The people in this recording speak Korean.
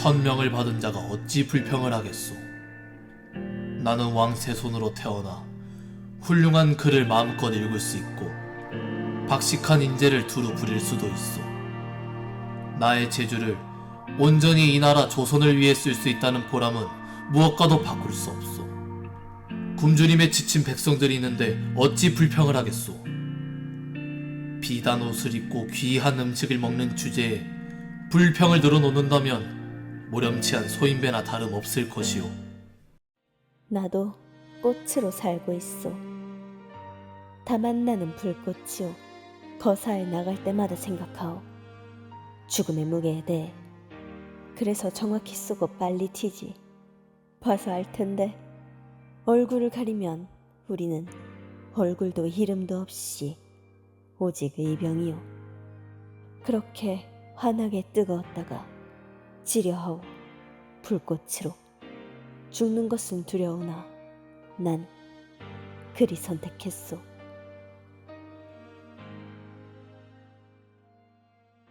천명을 받은 자가 어찌 불평을 하겠소. 나는 왕세 손으로 태어나 훌륭한 글을 마음껏 읽을 수 있고 박식한 인재를 두루 부릴 수도 있어. 나의 재주를 온전히 이 나라 조선을 위해 쓸 수 있다는 보람은 무엇과도 바꿀 수 없소. 굶주림에 지친 백성들이 있는데 어찌 불평을 하겠소. 비단 옷을 입고 귀한 음식을 먹는 주제에 불평을 늘어놓는다면 모렴치한 소인배나 다름없을 것이오. 나도 꽃으로 살고 있어. 다만 나는 불꽃이요. 거사에 나갈 때마다 생각하오. 죽음의 무게에 대해. 그래서 정확히 쓰고 빨리 튀지. 봐서 알 텐데. 얼굴을 가리면 우리는 얼굴도 이름도 없이 오직 의병이요. 그렇게 환하게 뜨거웠다가 지려하오 불꽃으로. 죽는 것은 두려우나 난 그리 선택했소.